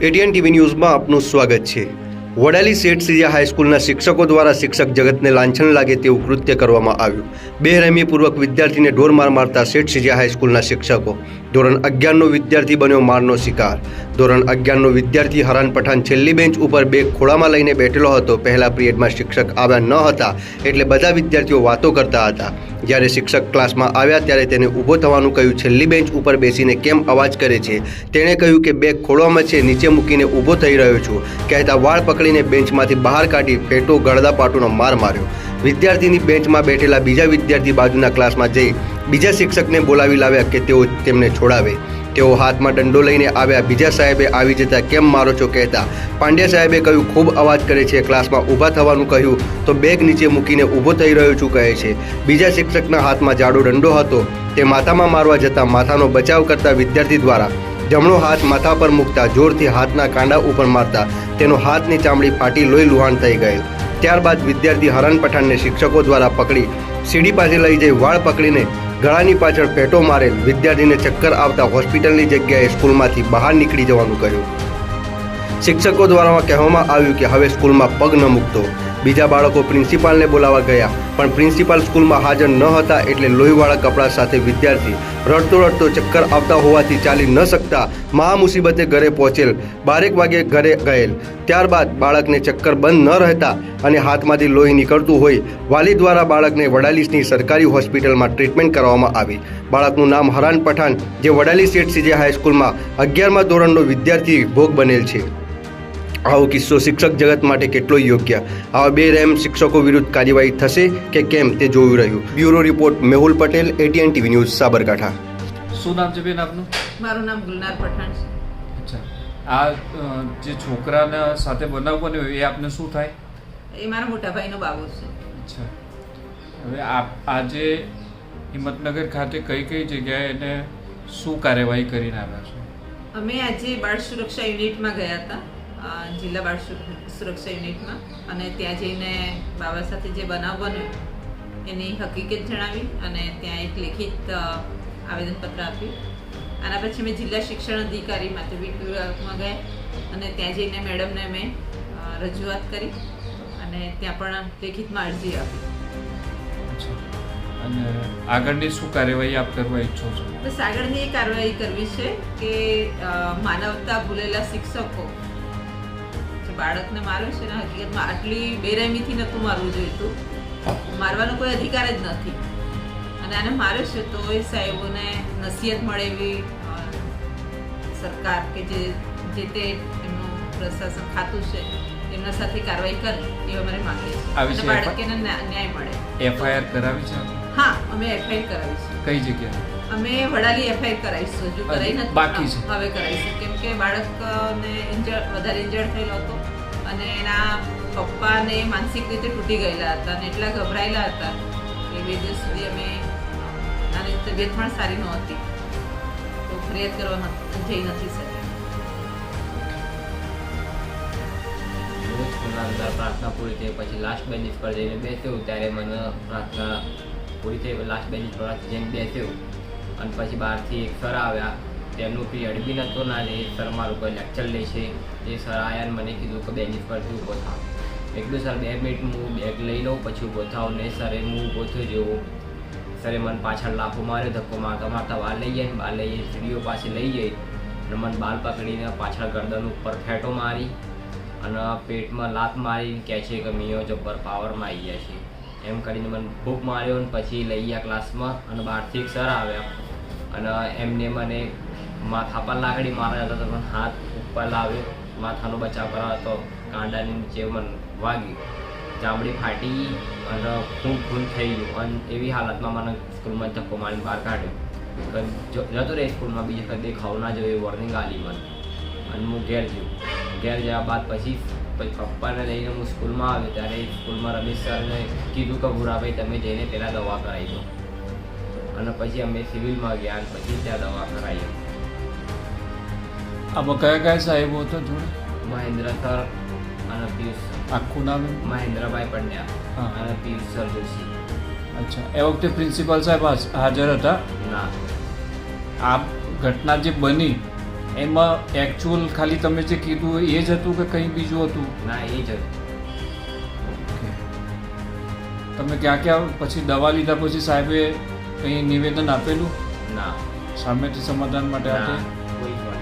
ATN TV ન્યૂઝમાં આપનું સ્વાગત છે. વડાલી શેઠ સીજા હાઈસ્કૂલના શિક્ષકો દ્વારા શિક્ષક જગતને લાંછન લાગે તેવું કૃત્ય કરવામાં આવ્યું. બેરહેમીપૂર્વક વિદ્યાર્થીને ઢોર માર મારતા શેઠ સીજા હાઈસ્કૂલના શિક્ષકો. ધોરણ અગિયારનો વિદ્યાર્થી બન્યો મારનો શિકાર. ધોરણ અગિયારનો વિદ્યાર્થી હરાન પઠાણ છેલ્લી બેન્ચ ઉપર બેગ ખોળામાં લઈને બેઠેલો હતો. પહેલા પિરિયડમાં શિક્ષક આવ્યા ન હતા એટલે બધા વિદ્યાર્થીઓ વાતો કરતા હતા. જ્યારે શિક્ષક ક્લાસમાં આવ્યા ત્યારે તેને ઊભો થવાનું કહ્યું. છેલ્લી બેન્ચ ઉપર બેસીને કેમ અવાજ કરે છે? તેણે કહ્યું કે બેગ ખોળવામાં છે, નીચે મૂકીને ઊભો થઈ રહ્યો છું. કહેતા વાળ પકડીને બેન્ચમાંથી બહાર કાઢી ફેટો ગળદા પાટુનો માર માર્યો. વિદ્યાર્થીની બેન્ચમાં બેઠેલા બીજા વિદ્યાર્થી બાજુના ક્લાસમાં જઈ બીજા શિક્ષકને બોલાવી લાવ્યા કે તેઓ તેમને છોડાવે. તેઓ હાથમાં દંડો લઈને આવ્યા. બીજા સાહેબે આવી જતા કેમ મારો છો કહેતા. પાંડ્યા સાહેબે કહ્યું, ખૂબ અવાજ કરે છે, ક્લાસમાં ઊભા થવાનું કહ્યું. તો બેગ નીચે મૂકીને ઊભો થઈ રહ્યો છું, કહે છે. બીજા શિક્ષકના હાથમાં જાડો દંડો હતો. તે માથામાં મારવા જતાં માથાનો બચાવ કરતા વિદ્યાર્થી દ્વારા જમણો હાથ માથા પર મૂકતા જોરથી હાથના કાંડા ઉપર મારતા તેનો હાથની ચામડી ફાટી લોહી લુહાણ થઈ ગયેલ ત્યારબાદ વિદ્યાર્થી હરણ પઠાણને શિક્ષકો દ્વારા પકડી સીડી પાસે લઈ જઈ વાળ પકડીને ગળાની પાછળ પેટો મારેલ વિદ્યાર્થીને ચક્કર આવતા હોસ્પિટલની જગ્યાએ સ્કૂલમાંથી બહાર નીકળી જવાનું કહ્યું. શિક્ષકો દ્વારા કહેવામાં આવ્યું કે હવે સ્કૂલમાં પગ ન મૂકતો. બીજા બાળકો પ્રિન્સિપાલને બોલાવવા ગયા, પણ પ્રિન્સિપાલ સ્કૂલમાં હાજર ન હતા એટલે લોહીવાળા કપડાં સાથે વિદ્યાર્થી રડતો રડતો ચક્કર આવતા હોવાથી ચાલી ન શકતા મહા મુસીબતે ઘરે પહોંચેલ. બારેક વાગે ઘરે ગયેલ. ત્યારબાદ બાળકને ચક્કર બંધ ન રહેતા અને હાથમાંથી લોહી નીકળતું હોય, વાલી દ્વારા બાળકને વડાલીસની સરકારી હોસ્પિટલમાં ટ્રીટમેન્ટ કરવામાં આવી. બાળકનું નામ હરાન પઠાણ, જે વડાલી શેઠ સીજે હાઈસ્કૂલમાં અગિયારમા ધોરણનો વિદ્યાર્થી ભોગ બનેલ છે. આવો કિસ્સો શિક્ષક જગત માટે કેટલો યોગ્ય. આવા બે રેમ શિક્ષકો વિરુદ્ધ કાર્યવાહી થશે કે કેમ તે જોયું રહ્યું. Bureau report Mehul Patel ATN TV news Sabarkantha. શું નામ છે બેન આપનું? મારું નામ ગુલનાર પઠાણ છે. અચ્છા. આ જે છોકરાના સાથે બનાવ બન્યો એ આપને શું થાય? એ મારા મોટા ભાઈનો બાબો છે. અચ્છા. હવે આપ આજે હિંમતનગર ખાતે કઈ કઈ જગ્યાએ એને શું કાર્યવાહી કરીને આવ્યા છો? અમે આજે બાળ સુરક્ષા યુનિટમાં ગયા હતા. જિલ્લા બાળ સુરક્ષા યુનિટમાં અને ત્યાં જઈને બાબા સાથે જે બનાવ બન્યો એની હકીકત જણાવી અને ત્યાં એક લેખિત આવેદનપત્ર આપ્યું. આના પછી મેં જિલ્લા શિક્ષણ અધિકારી માધ્યમિક વિભાગમાં ગયા અને ત્યાં જઈને મેડમને મેં રજૂઆત કરી અને ત્યાં પણ લેખિતમાં અરજી આપી. અને આગળની શું કાર્યવાહી આપ કરવા ઈચ્છો છો? બસ આગળની એ કાર્યવાહી કરવી છે કે માનવતા ભૂલેલા શિક્ષકો બાળકને માર્યો છે ને હકીકતમાં આટલી બેરહેમીથી નહોતું મારવું જોઈતું. મારવાનો કોઈ અધિકાર જ નથી. અને આને માર્યો છે તો એ સાહેબોને નસીહત મળે એવી સરકાર કે જે જે તે એમનું પ્રશાસન ખાતું છે એમના સાથે કાર્યવાહી કરે એ અમારે માંગે છે. બાળકને ન્યાય મળે. એફઆઈઆર કરાવી છે? હા અમે એફઆઈઆર કરાવીશું કઈ જગ્યાએ? અમે વડાલી એફઆઈઆર કરાવીશું. હજુ કરાવી નથી બાકી છે. હવે કરાવીશું. કેમ કે બાળકને ઇન્જર્ડ વધારે ઇન્જર્ડ થયેલો હતો. અને એના પપ્પાને માનસિક રીતે તૂટી ગયેલા હતા અને એટલા ગભરાયેલા હતા કે બે દિવસ સુધી અમે આની તબિયત પણ સારી નહોતી. તો ફરિયાદ કરવા જઈ નથી શક્યા. પ્રાર્થના પૂરી થઈ પછી લાસ્ટ બેન્ચ પર જઈને બેસ્યો ત્યારે મને પ્રાર્થના પૂરી થઈ લાસ્ટ બેન્ચ પર જઈને બેસ્યો અને પછી બહારથી એક સર આવ્યા તેમનું પીરિયડ બી નહોતો ના લે સર મારું કોઈ લેક્ચર લે છે. એ સર આયા મને કીધું કે બેન્ચ પરથી ઊભો થાવ. એટલું સર, બે મિનિટ હું બેગ લઈ લઉં, પછી ઊભો થાવ. ને સરે હું ઊભો થયો જેવો. સરે મને પાછળ લાફો માર્યો, ધક્કો મારતા મારતા બહાર લઈ જાય બહાર લઈ જઈ સ્ટુડિયો પાસે લઈ જઈ અને મને બાલ પકડીને પાછળ ગરદન ઉપર ફેટો મારી અને પેટમાં લાત મારી કહે છે કે મિયો જબ્બર પાવરમાં આવી ગયા છે. એમ કરીને મને ખૂબ માર્યો અને પછી લઈ ગયા ક્લાસમાં અને બહારથી સર આવ્યા અને એમને મને માથા પર લાકડી માર્યા હતા તો મને હાથ ઉપર લાવ્યો માથાનો બચાવ કરાવ્યો તો કાંડાની નીચે મને વાગ્યું ચામડી ફાટી અને ખૂબ ખૂન થઈ ગયું. અને એવી હાલતમાં મને સ્કૂલમાં ધક્કો મારીને બહાર કાઢ્યો. જતો રહે સ્કૂલમાં, બીજી વખત દેખાવ ના જોઈએ વોર્નિંગ આલી મને. અને હું ઘેર ગયો. ઘેર જવા બાદ પછી પછી પપ્પાને લઈને હું સ્કૂલમાં આવ્યો. ત્યારે સ્કૂલમાં રમેશ સરને કીધું કે ભૂરાભાઈ તમે જઈને પહેલાં દવા કરાવી દો. અને પછી અમે સિવિલમાં ગયા અને પછી ત્યાં દવા કરાવી. આમાં કયા કયા સાહેબો હતા જોડે મહેન્દ્ર સર અને પિયુષ આખું નામ મહેન્દ્રભાઈ પંડ્યા હા. અને પિયુષ સર જોશી. અચ્છા. એ વખતે પ્રિન્સિપાલ સાહેબ હાજર હતા? ના. આ ઘટના જે બની એમાં એકચ્યુઅલ ખાલી તમે જે કીધું એ જ હતું કે કંઈ બીજું હતું? ના એ જ હતું. તમે ક્યાં ક્યાં પછી દવા લીધા પછી સાહેબે કંઈ નિવેદન આપેલું? ના. સામેથી સમાધાન માટે આપે કોઈ.